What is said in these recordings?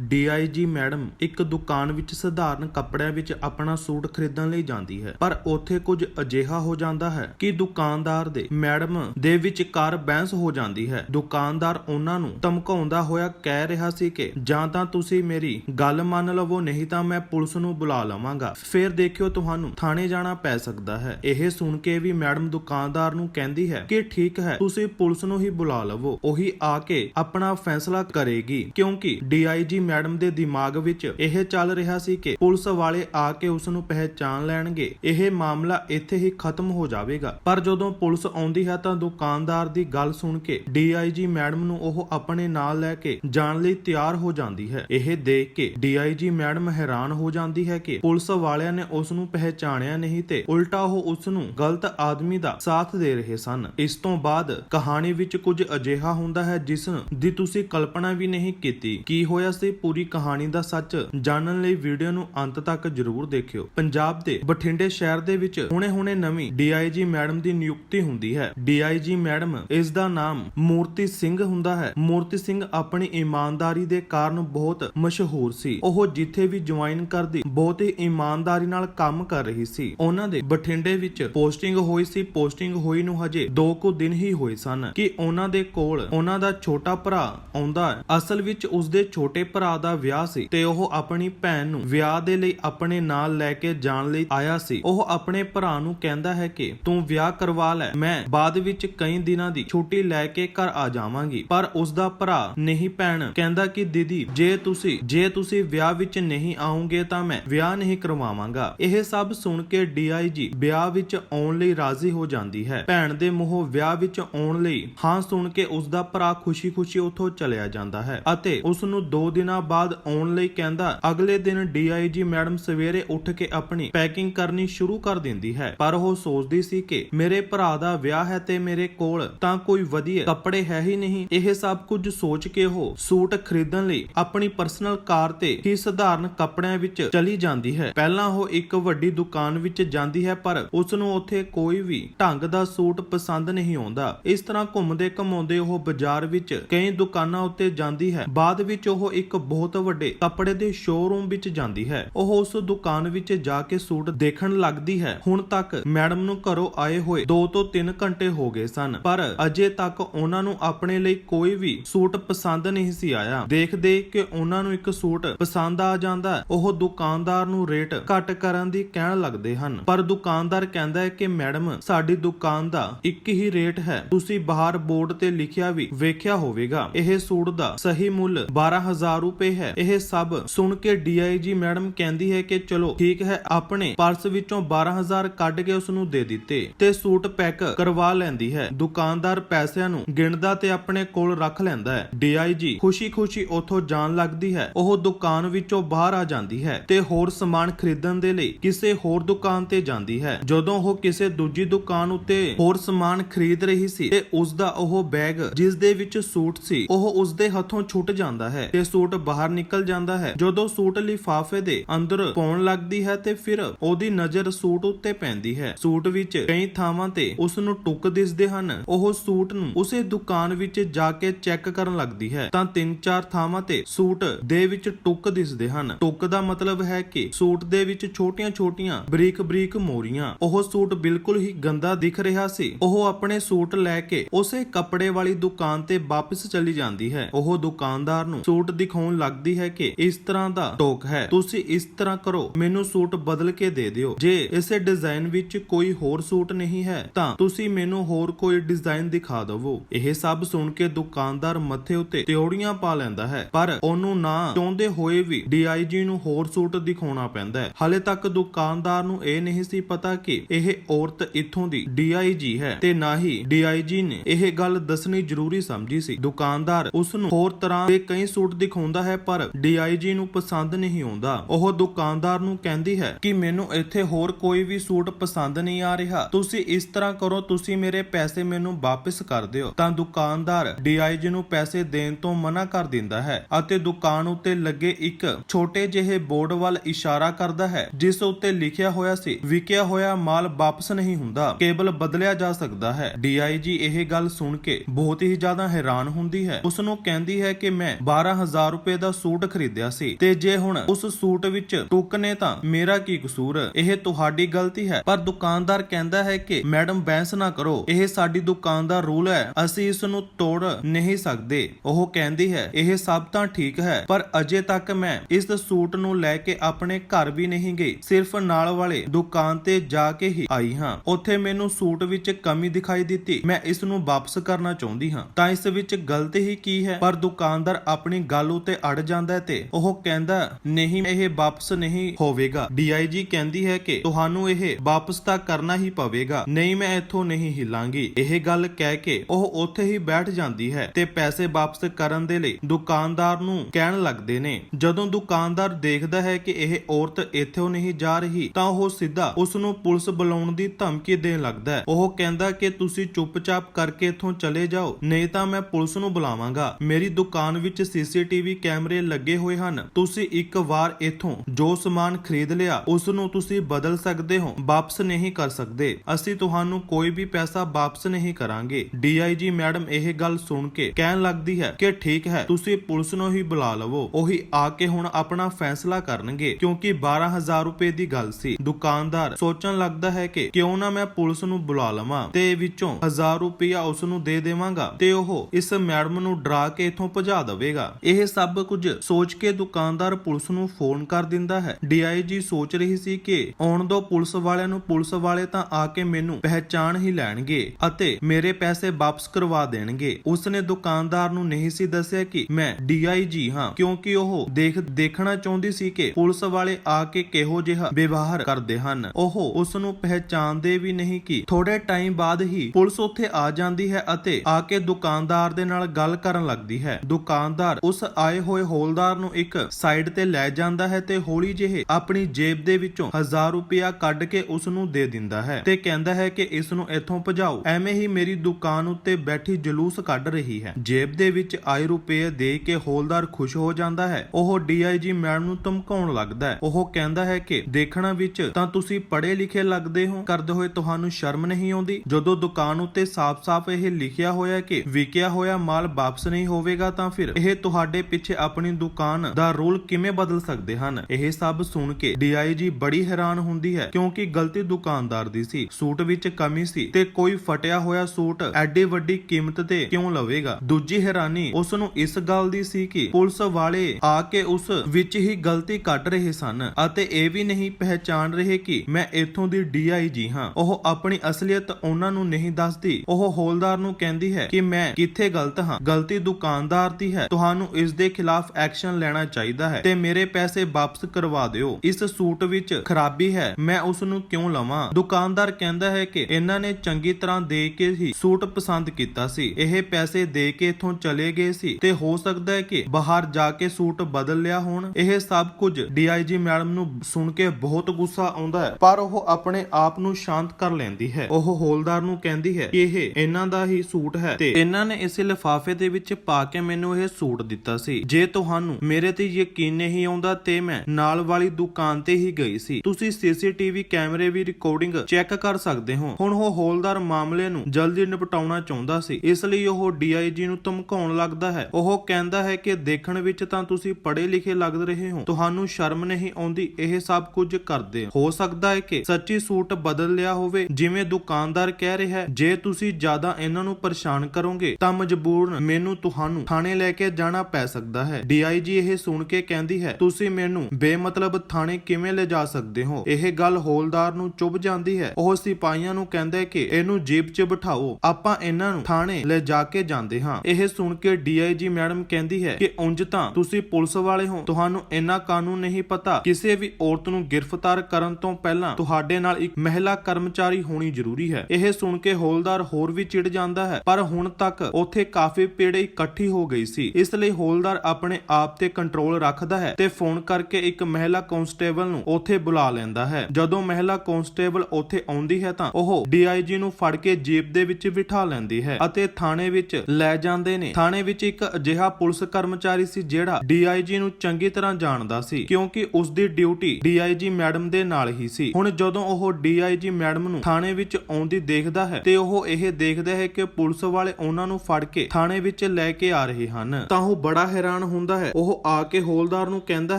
DIG madam ਇੱਕ ਦੁਕਾਨ ਵਿੱਚ ਸਧਾਰਨ ਕੱਪੜਿਆਂ ਵਿੱਚ ਆਪਣਾ ਸੂਟ ਖਰੀਦਣ ਲਈ ਜਾਂਦੀ ਹੈ, ਪਰ ਉੱਥੇ ਕੁਝ ਅਜਿਹਾ ਹੋ ਜਾਂਦਾ ਹੈ ਕਿ ਦੁਕਾਨਦਾਰ ਦੇ ਮੈਡਮ ਦੇ ਵਿਚਕਾਰ ਬਹਿਸ ਹੋ ਜਾਂਦੀ ਹੈ। ਦੁਕਾਨਦਾਰ ਉਹਨਾਂ ਨੂੰ ਧਮਕਾਉਂਦਾ ਹੋਇਆ ਕਹਿ ਰਿਹਾ ਸੀ ਕਿ, ਜਾਂ ਤਾਂ ਤੁਸੀਂ ਮੇਰੀ ਗੱਲ ਮੰਨ ਲਵੋ, ਨਹੀਂ ਤਾਂ ਮੈਂ ਪੁਲਿਸ ਨੂੰ ਬੁਲਾ ਲਵਾਂਗਾ। ਫਿਰ ਦੇਖਿਓ ਤੁਹਾਨੂੰ ਥਾਣੇ ਜਾਣਾ ਪੈ ਸਕਦਾ ਹੈ। ਇਹ ਸੁਣ ਕੇ ਵੀ ਮੈਡਮ ਦੁਕਾਨਦਾਰ ਨੂੰ ਕਹਿੰਦੀ ਹੈ ਕਿ, ਠੀਕ ਹੈ, ਤੁਸੀਂ ਪੁਲਿਸ ਨੂੰ ਹੀ ਬੁਲਾ ਲਵੋ। ਉਹੀ ਆ ਕੇ ਆਪਣਾ ਫੈਸਲਾ ਕਰੇਗੀ, ਕਿਉਂਕਿ ਡੀਆਈਜੀ ਮੈਡਮ ਦੇ ਦਿਮਾਗ ਵਿੱਚ ਇਹ ਚੱਲ ਰਿਹਾ ਸੀ ਕਿ ਪੁਲਿਸ ਵਾਲੇ ਆ ਕੇ ਉਸ ਨੂੰ ਪਹਿਚਾਨ ਲੈਣਗੇ। ਇਹ ਮਾਮਲਾ ਇੱਥੇ ਹੀ ਖਤਮ ਹੋ ਜਾਵੇਗਾ। ਪਰ ਜਦੋਂ ਪੁਲਿਸ ਆਉਂਦੀ ਹੈ ਤਾਂ ਦੁਕਾਨਦਾਰ ਦੀ ਗੱਲ ਸੁਣ ਕੇ ਡੀਆਈਜੀ ਮੈਡਮ ਨੂੰ ਉਹ ਆਪਣੇ ਨਾਲ ਲੈ ਕੇ ਜਾਣ ਲਈ ਤਿਆਰ ਹੋ ਜਾਂਦੀ ਹੈ। ਇਹ ਦੇਖ ਕੇ ਡੀਆਈਜੀ ਮੈਡਮ ਹੈਰਾਨ ਹੋ ਜਾਂਦੀ ਹੈ ਕਿ ਪੁਲਿਸ ਵਾਲਿਆਂ ਨੇ ਉਸ ਨੂੰ ਪਹਿਚਾਣਿਆ ਨਹੀਂ ਤੇ ਉਲਟਾ ਉਹ ਉਸ ਨੂੰ ਗਲਤ ਆਦਮੀ ਦਾ ਸਾਥ ਦੇ ਰਹੇ ਸਨ। ਇਸ ਤੋਂ ਬਾਅਦ ਕਹਾਣੀ ਵਿੱਚ ਕੁਝ ਅਜਿਹਾ ਹੁੰਦਾ ਹੈ ਜਿਸ ਦੀ ਤੁਸੀਂ ਕਲਪਨਾ ਵੀ ਨਹੀਂ ਕੀਤੀ। ਕੀ ਹੋਇਆ ਸੀ? ਪੂਰੀ ਕਹਾਣੀ ਦਾ ਸੱਚ ਜਾਣਨ ਲਈ ਵੀਡੀਓ ਨੂੰ ਅੰਤ ਤੱਕ ਜ਼ਰੂਰ ਦੇਖਿਓ। ਪੰਜਾਬ ਦੇ ਬਠਿੰਡੇ ਸ਼ਹਿਰ ਦੇ ਵਿੱਚ ਹੁਣੇ-ਹੁਣੇ ਨਵੀਂ ਡੀਆਈਜੀ ਮੈਡਮ ਦੀ ਨਿਯੁਕਤੀ ਹੁੰਦੀ ਹੈ। ਡੀਆਈਜੀ ਮੈਡਮ ਇਸ ਦਾ ਨਾਮ ਮੂਰਤੀ ਸਿੰਘ ਹੁੰਦਾ ਹੈ। ਮੂਰਤੀ ਸਿੰਘ ਆਪਣੀ ਇਮਾਨਦਾਰੀ ਦੇ ਕਾਰਨ ਬਹੁਤ ਮਸ਼ਹੂਰ ਸੀ। ਉਹ ਜਿੱਥੇ ਵੀ ਜੁਆਇਨ ਕਰਦੀ, ਬਹੁਤ ਹੀ ਇਮਾਨਦਾਰੀ ਨਾਲ ਕੰਮ ਕਰ ਰਹੀ ਸੀ। ਉਹਨਾਂ ਦੇ ਬਠਿੰਡੇ ਵਿੱਚ ਪੋਸਟਿੰਗ ਹੋਈ ਸੀ। ਪੋਸਟਿੰਗ ਹੋਈ ਨੂੰ ਹਜੇ 2 ਕੁ ਦਿਨ ਹੀ ਹੋਏ ਸਨ ਕਿ ਉਹਨਾਂ ਦੇ ਕੋਲ ਉਹਨਾਂ ਦਾ ਛੋਟਾ ਭਰਾ ਆਉਂਦਾ ਹੈ। ਅਸਲ ਵਿੱਚ ਉਸਦੇ ਛੋਟੇ ਭਰਾ ਭਰਾ ਦਾ ਵਿਆਹ ਸੀ ਤੇ ਉਹ ਆਪਣੀ ਭੈਣ ਨੂੰ ਵਿਆਹ ਦੇ ਲਈ ਆਪਣੇ ਨਾਲ ਲੈ ਕੇ ਜਾਣ ਲਈ ਆਇਆ ਸੀ। ਉਹ ਆਪਣੇ ਭਰਾ ਨੂੰ ਕਹਿੰਦਾ ਹੈ ਕਿ, ਤੂੰ ਵਿਆਹ ਕਰਵਾ ਲੈ, ਮੈਂ ਬਾਅਦ ਵਿੱਚ ਕਈ ਦਿਨਾਂ ਦੀ ਛੁੱਟੀ ਲੈ ਕੇ ਘਰ ਆ ਜਾਵਾਂਗੀ। ਪਰ ਉਸਦਾ ਭਰਾ, ਨਹੀਂ ਭੈਣ, ਕਹਿੰਦਾ ਕਿ, ਦੀਦੀ, ਜੇ ਤੁਸੀਂ ਜੇ ਤੁਸੀਂ ਵਿਆਹ ਵਿੱਚ ਨਹੀਂ ਆਉਂਗੇ ਤਾਂ ਮੈਂ ਵਿਆਹ ਨਹੀਂ ਕਰਵਾਵਾਂਗਾ। ਇਹ ਸਭ ਸੁਣ ਕੇ ਡੀਆਈਜੀ ਵਿਆਹ ਵਿੱਚ ਆਉਣ ਲਈ ਰਾਜ਼ੀ ਹੋ ਜਾਂਦੀ ਹੈ। ਭੈਣ ਦੇ ਮੂੰਹੋਂ ਵਿਆਹ ਵਿੱਚ ਆਉਣ ਲਈ ਹਾਂ ਸੁਣ ਕੇ ਉਸਦਾ ਭਰਾ ਖੁਸ਼ੀ-ਖੁਸ਼ੀ ਉੱਥੋਂ ਚਲਿਆ ਜਾਂਦਾ ਹੈ ਅਤੇ ਉਸ ਨੂੰ 2 ਦਿਨਾਂ ਬਾਅਦ ਆਉਣ ਲਈ ਕਹਿੰਦਾ, ਅਗਲੇ ਦਿਨ ਡੀਆਈਜੀ ਮੈਡਮ ਸਵੇਰੇ ਉੱਠ ਕੇ ਆਪਣੀ ਪੈਕਿੰਗ ਕਰਨੀ ਸ਼ੁਰੂ ਕਰ ਦਿੰਦੀ ਹੈ। ਪਰ ਉਹ ਸੋਚਦੀ ਸੀ ਕਿ ਮੇਰੇ ਭਰਾ ਦਾ ਵਿਆਹ ਹੈ ਤੇ ਮੇਰੇ ਕੋਲ ਤਾਂ ਕੋਈ ਵਧੀਆ ਕੱਪੜੇ ਹੈ ਹੀ ਨਹੀਂ। ਇਹ ਸਭ ਕੁਝ ਸੋਚ ਕੇ ਉਹ ਸੂਟ ਖਰੀਦਣ ਲਈ ਆਪਣੀ ਪਰਸਨਲ ਕਾਰ ਤੇ ਹੀ ਸਧਾਰਨ ਕੱਪੜਿਆਂ ਵਿੱਚ ਚਲੀ ਜਾਂਦੀ ਹੈ। ਪਹਿਲਾਂ ਉਹ ਇੱਕ ਵੱਡੀ ਦੁਕਾਨ ਵਿੱਚ ਜਾਂਦੀ ਹੈ, ਪਰ ਉਸ ਨੂੰ ਉੱਥੇ ਕੋਈ ਵੀ ਢੰਗ ਦਾ ਸੂਟ ਪਸੰਦ ਨਹੀਂ ਆਉਂਦਾ। ਇਸ ਤਰ੍ਹਾਂ ਘੁੰਮਦੇ ਘਮਾਉਂਦੇ ਉਹ ਬਾਜ਼ਾਰ ਵਿੱਚ ਕਈ ਦੁਕਾਨਾਂ ਉੱਤੇ ਜਾਂਦੀ ਹੈ। ਬਾਅਦ ਵਿੱਚ ਉਹ ਇੱਕ ਬਹੁਤ ਵੱਡੇ ਕੱਪੜੇ ਦੇ ਸ਼ੋਰੂਮ ਵਿੱਚ ਜਾਂਦੀ ਹੈ। ਉਹ ਉਸ ਦੁਕਾਨ ਵਿੱਚ ਜਾ ਕੇ ਸੂਟ ਦੇਖਣ ਲੱਗਦੀ ਹੈ। ਹੁਣ ਤੱਕ ਮੈਡਮ ਨੂੰ ਘਰੋਂ ਆਏ ਹੋਏ 2 ਤੋਂ 3 ਘੰਟੇ ਹੋ ਗਏ ਸਨ, ਪਰ ਅਜੇ ਤੱਕ ਉਹਨਾਂ ਨੂੰ ਆਪਣੇ ਲਈ ਕੋਈ ਵੀ ਸੂਟ ਪਸੰਦ ਨਹੀਂ ਸੀ ਆਇਆ। ਦੇਖ ਦੇਖ ਉਹਨਾਂ ਨੂੰ ਇੱਕ ਸੂਟ ਪਸੰਦ ਆ ਜਾਂਦਾ ਉਹ ਦੁਕਾਨਦਾਰ ਨੂੰ ਰੇਟ ਘੱਟ ਕਰਨ ਦੀ ਕਹਿਣ ਲੱਗਦੇ ਹਨ। ਪਰ ਦੁਕਾਨਦਾਰ ਕਹਿੰਦਾ ਹੈ ਕਿ ਮੈਡਮ, ਸਾਡੀ ਦੁਕਾਨ ਦਾ ਇੱਕ ਹੀ ਰੇਟ ਹੈ। ਤੁਸੀਂ ਬਾਹਰ ਬੋਰਡ ਤੇ ਲਿਖਿਆ ਵੀ ਵੇਖਿਆ ਹੋਵੇਗਾ। ਇਹ ਸੂਟ ਦਾ ਸਹੀ ਮੁੱਲ 12000 ਰੁਪਏ ਹੈ। ਇਹ ਸਭ ਸੁਣ ਕੇ ਡੀਆਈਜੀ ਮੈਡਮ ਕਹਿੰਦੀ ਹੈ ਕਿ ਚਲੋ ਠੀਕ ਹੈ, ਆਪਣੇ ਪਰਸ ਵਿੱਚੋਂ 12000 ਕੱਢ ਕੇ ਉਸ ਨੂੰ ਦੇ ਦਿੱਤੇ ਤੇ ਸੂਟ ਪੈਕ ਕਰਵਾ ਲੈਂਦੀ ਹੈ। ਦੁਕਾਨਦਾਰ ਪੈਸਿਆਂ ਨੂੰ ਗਿਣਦਾ ਤੇ ਆਪਣੇ ਕੋਲ ਰੱਖ ਲੈਂਦਾ ਹੈ। ਡੀਆਈਜੀ ਖੁਸ਼ੀ-ਖੁਸ਼ੀ ਉੱਥੋਂ ਜਾਣ ਲੱਗਦੀ ਹੈ। ਉਹ ਦੁਕਾਨ ਵਿੱਚੋਂ ਬਾਹਰ ਆ ਜਾਂਦੀ ਹੈ ਤੇ ਹੋਰ ਸਮਾਨ ਖਰੀਦਣ ਦੇ ਲਈ ਕਿਸੇ ਹੋਰ ਦੁਕਾਨ ਤੇ ਜਾਂਦੀ ਹੈ। ਜਦੋਂ ਉਹ ਕਿਸੇ ਦੂਜੀ ਦੁਕਾਨ ਉੱਤੇ ਹੋਰ ਸਮਾਨ ਖਰੀਦ ਰਹੀ ਸੀ ਤੇ ਉਸ ਦਾ ਉਹ ਬੈਗ ਜਿਸ ਦੇ ਵਿੱਚ ਸੂਟ ਸੀ, ਉਹ ਉਸ ਦੇ ਹੱਥੋਂ ਛੁੱਟ ਜਾਂਦਾ ਹੈ ਤੇ ਸੂਟ ਬਾਹਰ ਨਿਕਲ ਜਾਂਦਾ ਹੈ। ਜਦੋਂ ਸੂਟ ਲਿਫਾਫੇ ਦੇ ਅੰਦਰ ਪਾਉਣ ਲੱਗਦੀ ਹੈ ਤੇ ਫਿਰ ਉਹਦੀ ਨਜ਼ਰ ਸੂਟ ਉੱਤੇ ਪੈਂਦੀ ਹੈ। ਸੂਟ ਵਿੱਚ ਕਈ ਥਾਵਾਂ ਤੇ ਉਸ ਨੂੰ ਟੁੱਕ ਦਿਸਦੇ ਹਨ। ਉਹ ਸੂਟ ਨੂੰ ਉਸੇ ਦੁਕਾਨ ਵਿੱਚ ਜਾ ਕੇ ਚੈੱਕ ਕਰਨ ਲੱਗਦੀ ਹੈ। ਤਾਂ ਤਿੰਨ ਚਾਰ ਥਾਵਾਂ ਤੇ ਸੂਟ ਦੇ ਵਿੱਚ ਟੁੱਕ ਦਿਸਦੇ ਹਨ। ਟੁੱਕ ਦਾ ਮਤਲਬ ਹੈ ਕਿ ਸੂਟ ਦੇ ਵਿੱਚ ਛੋਟੀਆਂ-ਛੋਟੀਆਂ, ਬਰੀਕ-ਬਰੀਕ ਮੋਰੀਆਂ। ਉਹ ਸੂਟ ਬਿਲਕੁਲ ਹੀ ਗੰਦਾ ਦਿਖ ਰਿਹਾ ਸੀ। ਉਹ ਆਪਣੇ ਸੂਟ ਲੈ ਕੇ ਉਸੇ ਕੱਪੜੇ ਵਾਲੀ ਦੁਕਾਨ ਤੇ ਵਾਪਸ ਚਲੀ ਜਾਂਦੀ ਹੈ। ਉਹ ਦੁਕਾਨਦਾਰ ਨੂੰ ਸੂਟ ਦਿਖਾਉਣ ਲੱਗਦੀ ਹੈ ਕਿ ਇਸ ਤਰ੍ਹਾਂ ਦਾ ਟੋਕ ਹੈ। ਤੁਸੀਂ ਇਸ ਤਰ੍ਹਾਂ ਕਰੋ। ਮੈਨੂੰ ਸੂਟ ਬਦਲ ਕੇ ਦੇ ਦਿਓ। ਜੇ ਇਸੇ ਡਿਜ਼ਾਈਨ ਵਿੱਚ ਕੋਈ ਹੋਰ ਸੂਟ ਨਹੀਂ ਹੈ, ਤਾਂ ਤੁਸੀਂ ਮੈਨੂੰ ਹੋਰ ਕੋਈ ਡਿਜ਼ਾਈਨ ਦਿਖਾ ਦਿਵੋ। ਇਹ ਸਭ ਸੁਣ ਕੇ ਦੁਕਾਨਦਾਰ ਮੱਥੇ ਉੱਤੇ ਤਿਉੜੀਆਂ ਪਾ ਲੈਂਦਾ ਹੈ। ਪਰ ਉਹਨੂੰ ਨਾ ਚਾਹੁੰਦੇ ਹੋਏ ਵੀ ਡੀਆਈਜੀ ਨੂੰ ਹੋਰ ਸੂਟ ਦਿਖਾਉਣਾ ਪੈਂਦਾ ਹੈ। ਹਾਲੇ ਤੱਕ ਦੁਕਾਨਦਾਰ ਨੂੰ ਇਹ ਨਹੀਂ ਸੀ ਪਤਾ ਕਿ ਇਹ ਔਰਤ ਇੱਥੋਂ ਦੀ ਡੀਆਈਜੀ ਹੈ ਤੇ ਨਾ ਹੀ ਡੀਆਈਜੀ ਨੇ। ਇਹ ਗੱਲ ਦੱਸਣੀ ਜ਼ਰੂਰੀ ਸਮਝੀ ਸੀ। ਦੁਕਾਨਦਾਰ ਉਸ ਨੂੰ ਹੋਰ ਤਰ੍ਹਾਂ ਦੇ ਕਈ ਸੂਟ ਦਿਖਾਉਂਦਾ ਹੈ, ਪਰ ਡੀਆਈਜੀ ਨੂੰ ਪਸੰਦ ਨਹੀਂ ਆਉਂਦਾ। ਉਹ ਦੁਕਾਨਦਾਰ ਨੂੰ ਕਹਿੰਦੀ ਹੈ ਕਿ ਮੈਨੂੰ ਇੱਥੇ ਹੋਰ ਕੋਈ ਵੀ ਸੂਟ ਪਸੰਦ ਨਹੀਂ ਆ ਰਿਹਾ। ਤੁਸੀਂ ਇਸ ਤਰ੍ਹਾਂ ਕਰੋ, ਤੁਸੀਂ ਮੇਰੇ ਪੈਸੇ ਮੈਨੂੰ ਵਾਪਸ ਕਰ ਦਿਓ। ਤਾਂ ਦੁਕਾਨਦਾਰ ਡੀਆਈਜੀ ਨੂੰ ਪੈਸੇ ਦੇਣ ਤੋਂ ਮਨਾ ਕਰ ਦਿੰਦਾ ਹੈ ਅਤੇ ਦੁਕਾਨ ਉੱਤੇ ਲੱਗੇ ਇੱਕ ਛੋਟੇ ਜਿਹੇ ਬੋਰਡ ਵੱਲ ਇਸ਼ਾਰਾ ਕਰਦਾ ਹੈ, ਜਿਸ ਉੱਤੇ ਲਿਖਿਆ ਹੋਇਆ ਸੀ, ਵਿਕਿਆ ਹੋਇਆ ਮਾਲ ਵਾਪਸ ਨਹੀਂ ਹੁੰਦਾ, ਕੇਬਲ ਬਦਲਿਆ ਜਾ ਸਕਦਾ ਹੈ। ਡੀਆਈਜੀ ਇਹ ਗੱਲ ਸੁਣ ਕੇ ਬਹੁਤ ਹੀ ਜ਼ਿਆਦਾ ਹੈਰਾਨ ਹੁੰਦੀ ਹੈ। ਉਸ ਨੂੰ ਕਹਿੰਦੀ ਹੈ ਕਿ ਮੈਂ 12000 ਰੁਪਏ ਦਾ ਸੂਟ ਖਰੀਦਿਆ ਸੀ। ਤੇ ਜੇ ਹੁਣ ਉਸ ਸੂਟ ਵਿੱਚ ਟੁੱਕ ਨੇ ਤਾਂ ਮੇਰਾ ਕੀ ਕਸੂਰ? ਇਹ ਤੁਹਾਡੀ ਗਲਤੀ ਹੈ। ਪਰ ਦੁਕਾਨਦਾਰ ਕਹਿੰਦਾ ਹੈ ਕਿ, ਮੈਡਮ ਬੈਂਸ ਨਾ ਕਰੋ। ਇਹ ਸਾਡੀ ਦੁਕਾਨ ਦਾ ਰੂਲ ਹੈ। ਅਸੀਂ ਇਸ ਨੂੰ ਤੋੜ ਨਹੀਂ ਸਕਦੇ। ਉਹ ਕਹਿੰਦੀ ਹੈ, ਇਹ ਸਭ ਤਾਂ ਠੀਕ ਹੈ, ਪਰ ਅਜੇ ਤੱਕ ਮੈਂ ਇਸ ਸੂਟ ਨੂੰ ਲੈ ਕੇ ਆਪਣੇ ਘਰ ਵੀ ਨਹੀਂ ਗਈ। ਸਿਰਫ ਨਾਲ ਵਾਲੇ ਦੁਕਾਨ ਤੇ ਜਾ ਕੇ ਹੀ ਆਈ ਹਾਂ। ਉੱਥੇ ਮੈਨੂੰ ਸੂਟ ਵਿੱਚ ਕਮੀ ਦਿਖਾਈ ਦਿੱਤੀ। ਮੈਂ ਇਸ ਨੂੰ ਵਾਪਸ ਕਰਨਾ ਚਾਹੁੰਦੀ ਹਾਂ। ਤਾਂ ਇਸ ਵਿੱਚ ਗਲਤੀ ਹੀ ਕੀ ਹੈ? ਪਰ ਦੁਕਾਨਦਾਰ ਆਪਣੀ ਗੱਲ ਉਤੇ ਅੜ ਜਾਂਦਾ ਤੇ ਉਹ ਕਹਿੰਦਾ, ਨਹੀਂ, ਇਹ ਵਾਪਸ ਨਹੀਂ ਹੋਵੇਗਾ। ਡੀਆਈਜੀ ਕਹਿੰਦੀ ਹੈ ਕਿ ਤੁਹਾਨੂੰ ਇਹ ਵਾਪਸ ਤਾਂ ਕਰਨਾ ਹੀ ਪਵੇਗਾ। ਨਹੀਂ, ਮੈਂ ਇੱਥੋਂ ਨਹੀਂ ਹਿਲਾਂਗੀ। ਇਹ ਗੱਲ ਕਹਿ ਕੇ ਉਹ ਉੱਥੇ ਹੀ ਬੈਠ ਜਾਂਦੀ ਹੈ ਤੇ ਪੈਸੇ ਵਾਪਸ ਕਰਨ ਦੇ ਲਈ ਦੁਕਾਨਦਾਰ ਨੂੰ ਕਹਿਣ ਲੱਗਦੇ ਨੇ। ਜਦੋਂ ਦੁਕਾਨਦਾਰ ਦੇਖਦਾ ਹੈ ਕਿ ਇਹ ਔਰਤ ਇੱਥੋਂ ਨਹੀਂ ਜਾ ਰਹੀ, ਤਾਂ ਉਹ ਸਿੱਧਾ ਉਸ ਨੂੰ ਪੁਲਿਸ ਬੁਲਾਉਣ ਦੀ ਧਮਕੀ ਦੇਣ ਲੱਗਦਾ ਹੈ। ਉਹ ਕਹਿੰਦਾ ਕਿ ਤੁਸੀਂ ਚੁੱਪਚਾਪ ਕਰਕੇ ਇੱਥੋਂ ਚਲੇ ਜਾਓ, ਨਹੀਂ ਤਾਂ ਮੈਂ ਪੁਲਿਸ ਨੂੰ ਬੁਲਾਵਾਂਗਾ। ਮੇਰੀ ਦੁਕਾਨ ਵਿੱਚ ਸੀਸੀਟੀਵੀ ਕੈਮਰੇ ਲੱਗੇ ਹੋਏ ਹਨ। ਤੁਸੀਂ ਇੱਕ ਵਾਰ ਇੱਥੋਂ ਜੋ ਸਮਾਨ ਖਰੀਦ ਲਿਆ ਉਸ ਨੂੰ ਤੁਸੀਂ ਬਦਲ ਸਕਦੇ ਹੋ, ਵਾਪਸ ਨਹੀਂ ਕਰ ਸਕਦੇ। ਅਸੀਂ ਤੁਹਾਨੂੰ ਕੋਈ ਵੀ ਪੈਸਾ ਵਾਪਸ ਨਹੀਂ ਕਰਾਂਗੇ। ਡੀਆਈਜੀ ਮੈਡਮ ਇਹ ਗੱਲ ਸੁਣ ਕੇ ਕਹਿਣ ਲੱਗਦੀ ਹੈ ਕਿ ਠੀਕ ਹੈ, ਤੁਸੀਂ ਪੁਲਿਸ ਨੂੰ ਹੀ ਬੁਲਾ ਲਵੋ। ਉਹੀ ਆ ਕੇ ਹੁਣ ਆਪਣਾ ਫੈਸਲਾ ਕਰਨਗੇ, ਕਿਉਂਕਿ 12000 ਰੁਪਏ ਦੀ ਗੱਲ ਸੀ। ਦੁਕਾਨਦਾਰ ਸੋਚਣ ਲੱਗਦਾ ਹੈ ਕਿ ਕਿਉਂ ਨਾ ਮੈਂ ਪੁਲਿਸ ਨੂੰ ਬੁਲਾ ਲਵਾਂ ਤੇ ਵਿੱਚੋਂ 1000 ਰੁਪਇਆ ਉਸ ਨੂੰ ਦੇ ਦੇਵਾਂਗਾ ਤੇ ਉਹ ਇਸ ਮੈਡਮ ਨੂੰ ਡਰਾ ਕੇ ਇਥੋਂ ਭਜਾ ਦੇਵੇਗਾ। ਇਹ ਸਭ ਕੁਝ ਸੋਚ ਕੇ ਦੁਕਾਨਦਾਰ ਪੁਲਿਸ ਨੂੰ ਫੋਨ ਕਰ ਦਿੰਦਾ ਹੈ। ਡੀਆਈਜੀ ਸੋਚ ਰਹੀ ਸੀ ਕਿ ਆਉਣ ਦੋ ਪੁਲਿਸ ਵਾਲਿਆਂ ਨੂੰ ਪੁਲਿਸ ਵਾਲੇ ਤਾਂ ਆ ਕੇ ਮੈਨੂੰ ਪਹਿਚਾਣ ਹੀ ਲੈਣਗੇ ਅਤੇ ਮੇਰੇ ਪੈਸੇ ਵਾਪਸ ਕਰਵਾ ਦੇਣਗੇ। ਉਸਨੇ ਦੁਕਾਨਦਾਰ ਨੂੰ ਨਹੀਂ ਸੀ ਦੱਸਿਆ ਕਿ ਮੈਂ ਡੀਆਈਜੀ ਹਾਂ, ਕਿਉਂਕਿ ਉਹ ਦੇਖ ਦੇਖਣਾ ਚਾਹੁੰਦੀ ਸੀ ਕਿ ਪੁਲਿਸ ਵਾਲੇ ਆ ਕੇ ਕਿਹੋ ਜਿਹਾ ਵਿਵਹਾਰ ਕਰਦੇ ਹਨ। ਉਹ ਉਸ ਨੂੰ ਪਹਿਚਾਣਦੇ ਵੀ ਨਹੀਂ ਕਿ ਥੋੜੇ ਟਾਈਮ ਬਾਅਦ ਹੀ ਪੁਲਿਸ ਉੱਥੇ ਆ ਜਾਂਦੀ ਹੈ ਅਤੇ ਆ ਕੇ ਦੁਕਾਨਦਾਰ ਦੇ ਨਾਲ ਗੱਲ ਕਰਨ ਲੱਗਦੀ ਹੈ। ਦੁਕਾਨਦਾਰ ਉਸ ਆਏ ਹੋਏ ਹੌਲਦਾਰ ਨੂੰ ਇੱਕ ਸਾਈਡ ਤੇ ਲੈ ਜਾਂਦਾ ਹੈ ਤੇ ਹੌਲੀ ਜਿਹੇ ਆਪਣੀ ਜੇਬ ਦੇ ਵਿੱਚੋਂ 1000 ਰੁਪਇਆ ਕੱਢ ਕੇ ਉਸ ਨੂੰ ਦੇ ਦਿੰਦਾ ਹੈ ਤੇ ਕਹਿੰਦਾ ਹੈ ਕਿ ਇਸ ਨੂੰ ਇੱਥੋਂ ਭਜਾਓ। ਐਵੇਂ ਹੀ ਮੇਰੀ ਦੁਕਾਨ ਉੱਤੇ ਬੈਠੀ ਜਲੂਸ ਕੱਢ ਰਹੀ ਹੈ। ਜੇਬ ਦੇ ਵਿੱਚ ਆਏ ਰੁਪਏ ਦੇ ਕੇ ਹੌਲਦਾਰ ਖੁਸ਼ ਹੋ ਜਾਂਦਾ ਹੈ। ਉਹ ਡੀਆਈਜੀ ਮੈਡਮ ਨੂੰ ਧਮਕਾਉਣ ਲੱਗਦਾ ਹੈ। ਉਹ ਕਹਿੰਦਾ ਹੈ ਕਿ ਦੇਖਣਾ ਵਿੱਚ ਤਾਂ ਤੁਸੀਂ ਪੜ੍ਹੇ ਲਿਖੇ ਲੱਗਦੇ ਹੋ, ਕਰਦੇ ਹੋਏ ਤੁਹਾਨੂੰ ਸ਼ਰਮ ਨਹੀਂ ਆਉਂਦੀ? ਜਦੋਂ ਦੁਕਾਨ ਉੱਤੇ ਸਾਫ਼-ਸਾਫ਼ ਇਹ ਲਿਖਿਆ ਹੋਇਆ ਕਿ ਵਿਕਿਆ ਹੋਇਆ ਮਾਲ ਵਾਪਸ ਨਹੀਂ ਹੋਵੇਗਾ ਤਾਂ ਫਿਰ ਇਹ ਤੁਹਾਡੇ ਪਿੱਛੇ ਆਪਣੀ ਦੁਕਾਨ ਦਾ ਰੋਲ ਕਿਵੇਂ ਬਦਲ ਸਕਦੇ ਹਨ? ਇਹ ਸਭ ਸੁਣ ਕੇ ਡੀਆਈਜੀ ਬੜੀ ਹੈਰਾਨ ਹੁੰਦੀ ਹੈ ਕਿਉਂਕਿ ਗਲਤੀ ਦੁਕਾਨਦਾਰ ਦੀ ਸੀ। ਸੂਟ ਵਿੱਚ ਕਮੀ ਸੀ ਤੇ ਕੋਈ ਫਟਿਆ ਹੋਇਆ ਸੂਟ ਐਡੀ ਵੱਡੀ ਕੀਮਤ ਤੇ ਕਿਉਂ ਲਵੇਗਾ? ਦੂਜੀ ਹੈਰਾਨੀ ਉਸ ਨੂੰ ਇਸ ਗੱਲ ਦੀ ਸੀ ਕਿ ਪੁਲਿਸ ਵਾਲੇ ਆ ਕੇ ਉਸ ਵਿੱਚ ਹੀ ਗਲਤੀ ਕੱਢ ਰਹੇ ਸਨ ਅਤੇ ਇਹ ਵੀ ਨਹੀਂ ਪਹਿਚਾਨ ਰਹੇ ਕਿ ਮੈਂ ਇੱਥੋਂ ਦੀ ਡੀਆਈਜੀ ਹਾਂ। ਉਹ ਆਪਣੀ ਅਸਲੀਅਤ ਉਹਨਾਂ ਨੂੰ ਨਹੀਂ ਦੱਸਦੀ। ਉਹ ਹੌਲਦਾਰ ਨੂੰ ਕਹਿੰਦੀ ਹੈ ਕਿ ਮੈਂ ਕਿੱਥੇ ਗਲਤ ਹਾਂ? ਗਲਤੀ ਦੁਕਾਨਦਾਰ ਦੀ ਹੈ। ਤੁਹਾਨੂੰ ਇਸ ਦੇ ਖਿਲਾਫ ਐਕਸ਼ਨ ਲੈਣਾ ਚਾਹੀਦਾ ਹੈ ਤੇ ਮੇਰੇ ਪੈਸੇ ਵਾਪਸ ਕਰਵਾ ਦਿਓ। ਇਸ ਸੂਟ ਵਿੱਚ ਖਰਾਬੀ ਹੈ, ਮੈਂ ਉਸ ਨੂੰ ਕਿਉਂ ਲਵਾਂ? ਦੁਕਾਨਦਾਰ ਕਹਿੰਦਾ ਹੈ ਕਿ ਇਹਨਾਂ ਨੇ ਚੰਗੀ ਤਰ੍ਹਾਂ ਦੇ ਕੇ ਹੀ ਸੂਟ ਪਸੰਦ ਕੀਤਾ ਸੀ। ਇਹ ਪੈਸੇ ਦੇ ਕੇ ਇਥੋਂ ਚਲੇ ਗਏ ਸੀ ਤੇ ਹੋ ਸਕਦਾ ਹੈ ਕਿ ਬਾਹਰ ਜਾ ਕੇ ਸੂਟ ਬਦਲ ਲਿਆ ਹੋਣ। ਇਹ ਸਭ ਕੁਝ ਡੀਆਈਜੀ ਮੈਡਮ ਨੂੰ ਸੁਣ ਕੇ ਬਹੁਤ ਗੁੱਸਾ ਆਉਂਦਾ ਹੈ, ਪਰ ਉਹ ਆਪਣੇ ਆਪ ਨੂੰ ਸ਼ਾਂਤ ਕਰ ਲੈਂਦੀ ਹੈ। ਉਹ ਹੌਲਦਾਰ ਨੂੰ ਕਹਿੰਦੀ ਹੈ ਕਿ ਇਹ ਇਹਨਾਂ ਦਾ ਹੀ ਸੂਟ ਹੈ ਤੇ ਇਹਨਾਂ ਨੇ ਇਸ ਲਿਫਾਫੇ ਦੇ ਵਿੱਚ ਪਾ ਕੇ ਮੈਨੂੰ ਇਹ ਸੂਟ ਦਿੱਤਾ ਸੀ। ਜੇ ਤੁਹਾਨੂੰ ਮੇਰੇ ਤੇ ਯਕੀਨ ਨਹੀਂ ਆਉਂਦਾ ਤੇ ਮੈਂ ਨਾਲ ਵਾਲੀ ਦੁਕਾਨ ਤੇ ਹੀ ਗਈ ਸੀ। ਤੁਸੀਂ ਸੀਸੀਟੀਵੀ ਕੈਮਰੇ ਵੀ ਰਿਕਾਰਡਿੰਗ ਚੈੱਕ ਕਰ ਸਕਦੇ ਹੋ। ਹੁਣ ਉਹ ਹੌਲਦਾਰ ਮਾਮਲੇ ਨੂੰ ਜਲਦੀ ਨਿਪਟਾਉਣਾ ਚਾਹੁੰਦਾ ਸੀ। ਇਸ ਲਈ ਉਹ ਡੀਆਈਜੀ ਨੂੰ ਧਮਕਾਉਣ ਲੱਗਦਾ ਹੈ। ਉਹ ਕਹਿੰਦਾ ਹੈ ਕਿ ਦੇਖਣ ਵਿੱਚ ਤਾਂ ਤੁਸੀਂ ਪੜ੍ਹੇ ਲਿਖੇ ਲੱਗ ਰਹੇ ਹੋ। ਤੁਹਾਨੂੰ ਸ਼ਰਮ ਨਹੀਂ ਆਉਂਦੀ। ਇਹ ਸਭ ਕੁਝ ਕਰਦੇ ਹੋ ਸਕਦਾ ਹੈ ਕਿ ਸੱਚੀ ਸੂਟ ਬਦਲ ਲਿਆ ਹੋਵੇ। ਜਿਵੇਂ ਦੁਕਾਨਦਾਰ ਕਹਿ ਰਿਹਾ ਹੈ, ਜੇ ਤੁਸੀਂ ਜ਼ਿਆਦਾ ਇਹਨਾਂ ਨੂੰ ਪਰੇਸ਼ਾਨ ਕਰੋਗੇ ਤਾਂ ਮਜਬੂਰਨ ਮੈਨੂੰ ਤੁਹਾਨੂੰ ਥਾਣੇ ਲੈ ਕੇ ਜਾਣਾ ਪੈ ਸਕਦਾ ਹੈ। ਡੀਆਈਜੀ ਇਹ ਸੁਣ ਕੇ ਕਹਿੰਦੀ ਹੈ, ਤੁਸੀਂ ਮੈਨੂੰ ਬੇਮਤਲਬ ਥਾਣੇ ਕਿਵੇਂ ਲੈ ਸਕਦੇ ਹੋ? ਇਹ ਗੱਲ ਹੌਲਦਾਰ ਨੂੰ ਚੁੱਭ ਜਾਂਦੀ ਹੈ। ਉਹ ਸਿਪਾਹੀਆਂ ਨੂੰ ਕਹਿੰਦਾ ਕਿ ਇਹਨੂੰ ਜੀਪ 'ਚ ਬਿਠਾਓ, ਆਪਾਂ ਇਹਨਾਂ ਨੂੰ ਥਾਣੇ ਲੈ ਕੇ ਜਾਂਦੇ ਹਾਂ। ਇਹ ਸੁਣ ਕੇ ਡੀਆਈਜੀ ਮੈਡਮ ਕਹਿੰਦੀ ਹੈ ਕਿ ਉਂਝ ਤਾਂ ਤੁਸੀਂ ਪੁਲਿਸ ਵਾਲੇ ਹੋ। ਤੁਹਾਨੂੰ ਇੰਨਾ ਕਾਨੂੰਨ ਨਹੀਂ ਪਤਾ। ਕਿਸੇ ਵੀ ਔਰਤ ਨੂੰ ਗ੍ਰਿਫਤਾਰ ਕਰਨ ਤੋਂ ਪਹਿਲਾਂ ਤੁਹਾਡੇ ਨਾਲ ਇੱਕ ਮਹਿਲਾ ਕਰਮਚਾਰੀ ਹੋਣੀ ਜ਼ਰੂਰੀ ਹੈ। ਇਹ ਸੁਣ ਕੇ ਹੌਲਦਾਰ ਹੋਰ ਵੀ ਚਿੜ ਜਾਂਦਾ ਹੈ, ਪਰ ਹੁਣ ਤੱਕ ਉੱਥੇ ਕਾਫੀ ਪੇੜੇ ਇਕੱਠੀ ਹੋ ਗਈ ਸੀ। ਇਸ ਲਈ ਹੌਲਦਾਰ ਆਪਣੇ ਆਪ ਤੇ ਕੰਟਰੋਲ ਰੱਖਦਾ ਹੈ ਤੇ ਫੋਨ ਕਰਕੇ ਇੱਕ ਮਹਿਲਾ ਕਾਂਸਟੇਬਲ ਨੂੰ ਉੱਥੇ ਬੁਲਾ ਲੈਂਦਾ ਹੈ। ਜਦੋਂ ਮਹਿਲਾ ਕਾਂਸਟੇਬਲ ਉੱਥੇ ਆਉਂਦੀ ਹੈ ਤਾਂ ਉਹ ਡੀਆਈਜੀ ਨੂੰ ਫੜ ਕੇ ਜੀਪ ਦੇ ਵਿੱਚ ਬਿਠਾ ਲੈਂਦੀ ਹੈ ਅਤੇ ਥਾਣੇ ਵਿੱਚ ਲੈ ਜਾਂਦੇ ਨੇ। ਥਾਣੇ ਵਿੱਚ ਇੱਕ ਅਜਿਹਾ ਪੁਲਿਸ ਕਰਮਚਾਰੀ ਸੀ ਜਿਹੜਾ ਡੀਆਈਜੀ ਨੂੰ ਚੰਗੀ ਤਰ੍ਹਾਂ ਜਾਣਦਾ ਸੀ, ਕਿਉਂਕਿ ਉਸ ਦੀ ਡਿਊਟੀ ਡੀਆਈਜੀ ਮੈਡਮ ਦੇ ਨਾਲ ਹੀ ਸੀ। ਹੁਣ ਜਦੋਂ ਉਹ ਡੀਆਈਜੀ ਮੈਡਮ ਨੂੰ ਥਾਣੇ ਵਿੱਚ ਆਉਂਦੀ ਦੇਖਦਾ ਹੈ ਤੇ ਉਹ ਇਹ ਦੇਖਦਾ ਹੈ ਕਿ ਪੁਲਿਸ ਵਾਲੇ ਉਹਨਾਂ ਨੂੰ ਫੜ ਕੇ ਥਾਣੇ ਵਿੱਚ ਲੈ ਕੇ ਆ ਰਹੇ ਹਨ, ਤਾਂ ਉਹ ਬੜਾ ਹੈਰਾਨ ਹੈਰਾਨ ਹੁੰਦਾ ਹੈ। ਉਹ ਆ ਕੇ ਹੌਲਦਾਰ ਨੂੰ ਕਹਿੰਦਾ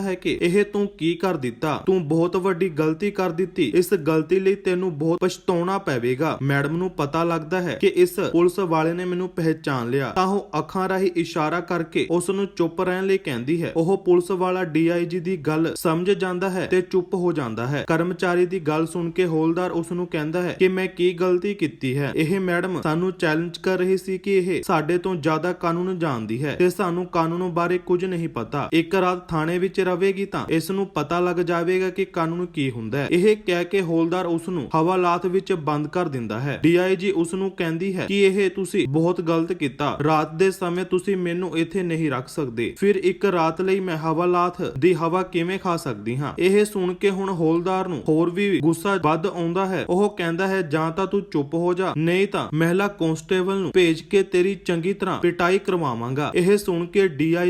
ਹੈ ਕਿ ਇਹ ਤੂੰ ਕੀ ਕਰ ਦਿੱਤਾ? ਤੂੰ ਬਹੁਤ ਵੱਡੀ ਗਲਤੀ ਕਰ ਦਿੱਤੀ। ਇਸ ਗਲਤੀ ਲਈ ਤੈਨੂੰ ਬਹੁਤ ਪਛਤਾਉਣਾ ਪਵੇਗਾ। ਮੈਡਮ ਨੂੰ ਪਤਾ ਲੱਗਦਾ ਹੈ ਕਿ ਇਸ ਪੁਲਿਸ ਵਾਲੇ ਨੇ ਮੈਨੂੰ ਪਹਿਚਾਨ ਲਿਆ। ਤਾਂ ਉਹ ਅੱਖਾਂ ਰਾਹੀਂ ਇਸ਼ਾਰਾ ਕਰਕੇ ਉਸ ਨੂੰ ਚੁੱਪ ਰਹਿਣ ਲਈ ਕਹਿੰਦੀ ਹੈ। ਉਹ ਪੁਲਿਸ ਵਾਲਾ ਡੀਆਈਜੀ ਦੀ ਗੱਲ ਸਮਝ ਜਾਂਦਾ ਹੈ ਤੇ ਚੁੱਪ ਹੋ ਜਾਂਦਾ ਹੈ। ਕਰਮਚਾਰੀ ਦੀ ਗੱਲ ਸੁਣ ਕੇ ਹੌਲਦਾਰ ਉਸ ਨੂੰ ਕਹਿੰਦਾ ਹੈ ਕਿ ਮੈਂ ਕੀ ਗਲਤੀ ਕੀਤੀ ਹੈ? ਇਹ ਮੈਡਮ ਸਾਨੂੰ ਚੈਲੰਜ ਕਰ ਰਹੀ ਸੀ ਕਿ ਇਹ ਸਾਡੇ ਤੋਂ ਜ਼ਿਆਦਾ ਕਾਨੂੰਨ ਜਾਣਦੀ ਹੈ ਤੇ ਸਾਨੂੰ ਕਾਨੂੰਨ ਬਾਰੇ ਕੁਝ ਨਹੀਂ ਪਤਾ। ਇੱਕ ਰਾਤ ਥਾਣੇ ਵਿੱਚ ਰਵੇਗੀ ਤਾਂ ਇਸ ਨੂੰ ਪਤਾ ਲੱਗ ਜਾਵੇਗਾ ਕਿ ਕਾਨੂੰਨ ਕੀ ਹੁੰਦਾ ਹੈ। ਇਹ ਕਹਿ ਕੇ ਹੌਲਦਾਰ ਉਸ ਨੂੰ ਹਵਾਲਾਤ ਵਿੱਚ ਬੰਦ ਕਰ ਦਿੰਦਾ ਹੈ। ਡੀਆਈਜੀ ਉਸ ਨੂੰ ਕਹਿੰਦੀ ਹੈ ਕਿ ਇਹ ਤੁਸੀਂ ਬਹੁਤ ਗਲਤ ਕੀਤਾ। ਰਾਤ ਦੇ ਸਮੇਂ ਤੁਸੀਂ ਮੈਨੂੰ ਇੱਥੇ ਨਹੀਂ ਰੱਖ ਸਕਦੇ। ਫਿਰ ਇੱਕ ਰਾਤ ਲਈ ਮੈਂ ਹਵਾਲਾਤ ਦੀ ਹਵਾ ਕਿਵੇਂ ਖਾ ਸਕਦੀ ਹਾਂ? ਇਹ ਸੁਣ ਕੇ ਹੁਣ ਹੌਲਦਾਰ ਨੂੰ ਹੋਰ ਵੀ ਗੁੱਸਾ ਵੱਧ ਆਉਂਦਾ ਹੈ। ਉਹ ਕਹਿੰਦਾ ਹੈ, ਜਾਂ ਤਾਂ ਤੂੰ ਚੁੱਪ ਹੋ ਜਾ, ਨਹੀਂ ਤਾਂ ਮਹਿਲਾ ਕਨਸਟੇਬਲ ਨੂੰ ਭੇਜ ਕੇ ਤੇਰੀ ਚੰਗੀ ਤਰ੍ਹਾਂ ਪਿਟਾਈ ਕਰਵਾਵਾਂਗਾ। ਇਹ ਸੁਣ ਕੇ